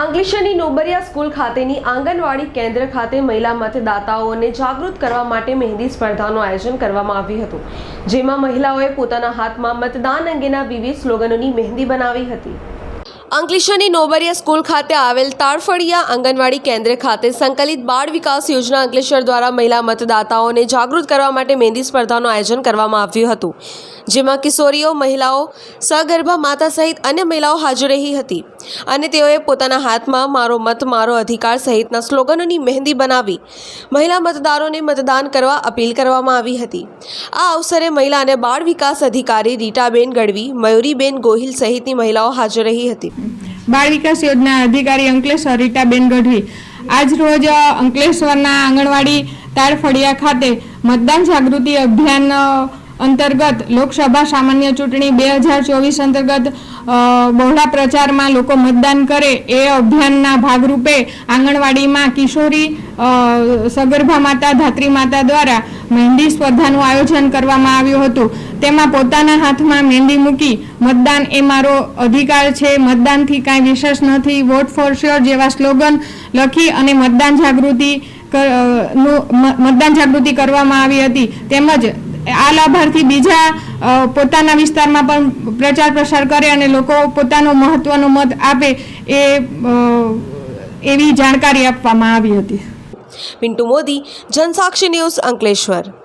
અંકલેશ્વરની નોબરિયા school ખાતેની આંગણવાડી કેન્દ્ર ખાતે મહિલા મતદાતાઓને જાગૃત કરવા માટે મહેંદી સ્પર્ધાનું આયોજન કરવામાં આવ્યું હતું, જેમાં મહિલાઓએ પોતાના હાથમાં મતદાન અંગેના વિવિધ સ્લોગનોની મહેંદી બનાવી હતી. અંકલેશ્વરની નોબરિયા સ્કૂલ ખાતે આવેલ તાળફળિયા આંગણવાડી કેન્દ્ર ખાતે સંકલિત બાળ વિકાસ યોજના અંકલેશ્વર દ્વારા મહિલા મતદાતાઓને જાગૃત કરવા માટે મહેંદી સ્પર્ધાનું આયોજન કરવામાં આવ્યું હતું, જેમાં કિશોરીઓ, મહિલાઓ, સગર્ભા માતા સહિત અન્ય મહિલાઓ હાજર રહી હતી અને તેઓએ પોતાના હાથમાં મારો મત, મારો અધિકાર સહિતના સ્લોગનોની મહેંદી બનાવી મહિલા મતદારોને મતદાન કરવા અપીલ કરવામાં આવી હતી. આ અવસરે મહિલા અને બાળ વિકાસ અધિકારી રીટાબેન ગઢવી, મયુરીબેન ગોહિલ સહિતની મહિલાઓ હાજર રહી હતી. બાળ વિકાસ યોજના અધિકારી અંકલેશ્વર રીટાબેન ગઢવી. આજ રોજ અંકલેશ્વરના આંગણવાડી તાળફળિયા ખાતે મતદાન જાગૃતિ અભિયાન અંતર્ગત લોકસભા સામાન્ય ચૂંટણી બે હજાર ચોવીસ અંતર્ગત બહોળા પ્રચારમાં લોકો મતદાન કરે એ અભિયાનના ભાગરૂપે આંગણવાડીમાં કિશોરી સગર્ભા માતા, ધાત્રી માતા દ્વારા મહેંદી સ્પર્ધાનું આયોજન કરવામાં આવ્યું હતું. તેમાં પોતાના હાથમાં મહેંદી મૂકી, મતદાન એ મારો અધિકાર છે, મતદાનથી કાંઈ વિશેષ નથી વોટ ફોર શ્યોર જેવા સ્લોગન લખી અને મતદાન જાગૃતિ મતદાન જાગૃતિ કરવામાં આવી હતી. તેમજ આ લાભાર્થી બીજા પોતાના વિસ્તારમાં પણ પ્રચાર પ્રસાર કરે અને લોકો પોતાનો મહત્વનો મત આપે એ એવી જાણકારી આપવામાં આવી હતી. પિન્ટુ મોદી, જનસાક્ષી ન્યૂઝ અંકલેશ્વર.